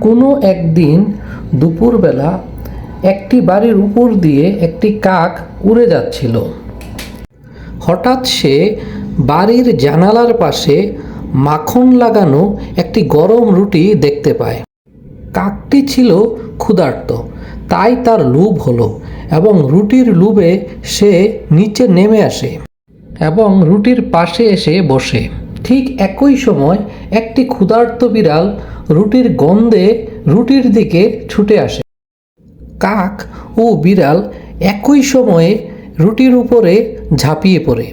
কোনো একদিন দুপুরবেলা একটি বাড়ির উপর দিয়ে একটি কাক উড়ে যাচ্ছিল। হঠাৎ সে বাড়ির জানালার পাশে মাখন লাগানো একটি গরম রুটি দেখতে পায়। কাকটি ছিল ক্ষুধার্ত, তাই তার লোভ হলো এবং রুটির লোভে সে নিচে নেমে আসে এবং রুটির পাশে এসে বসে। ঠিক একই সময় একটি ক্ষুধার্ত বিড়াল রুটির গন্ধে রুটির দিকে ছুটে আসে। কাক ও বিড়াল একই সময়ে রুটির উপরে ঝাঁপিয়ে পড়ে।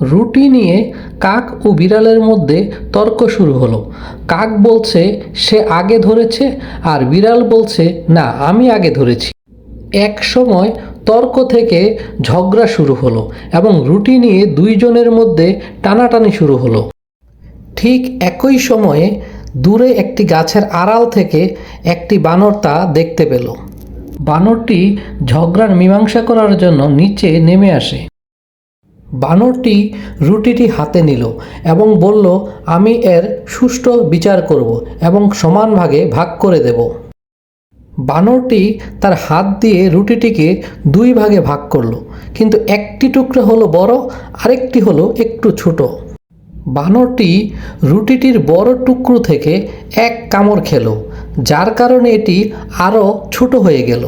রুটি নিয়ে কাক ও বিড়ালের মধ্যে তর্ক শুরু হলো। কাক বলছে, সে আগে ধরেছে, আর বিড়াল বলছে, না, আমি আগে ধরেছি। এক সময় তর্ক থেকে ঝগড়া শুরু হলো এবং রুটি নিয়ে দুইজনের মধ্যে টানাটানি শুরু হলো। ঠিক একই সময়ে দূরে একটি গাছের আড়াল থেকে একটি বানর তা দেখতে পেল। বানরটি ঝগড়ার মীমাংসা করার জন্য নিচে নেমে আসে। বানরটি রুটিটি হাতে নিল এবং বলল, আমি এর সুষ্ঠু বিচার করব এবং সমান ভাগে ভাগ করে দেব। বানরটি তার হাত দিয়ে রুটিটিকে দুই ভাগে ভাগ করল। কিন্তু একটি টুকরা হলো বড়, আরেকটি হলো একটু ছোট। বানরটি রুটিটির বড় টুকরো থেকে এক কামড় খেলো, যার কারণে এটি আরও ছোট হয়ে গেল।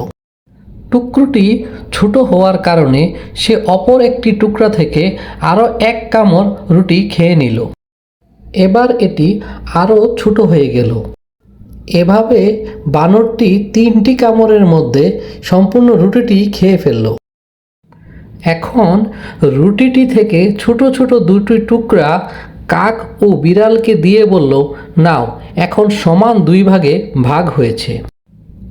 টুকরোটি ছোট হওয়ার কারণে সে অপর একটি টুকরা থেকে আরও এক কামড় রুটি খেয়ে নিল। এবার এটি আরও ছোট হয়ে গেল। এভাবে বানরটি তিনটি কামড়ের মধ্যে সম্পূর্ণ রুটিটি খেয়ে ফেলল। এখন রুটিটি থেকে ছোট ছোট দুটি টুকরা কাক ও বিড়ালকে দিয়ে বলল, নাও, এখন সমান দুই ভাগে ভাগ হয়েছে।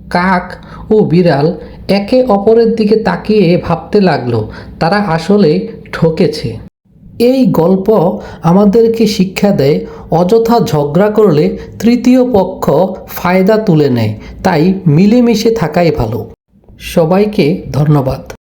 কাক ও বিড়াল একে অপরের দিকে তাকিয়ে ভাবতে লাগল, তারা আসলে ঠকেছে। এই গল্প আমাদেরকে শিক্ষা দেয়, অযথা ঝগড়া করলে তৃতীয় পক্ষ ফায়দা তুলে নেয়। তাই মিলেমিশে থাকাই ভালো। সবাইকে ধন্যবাদ।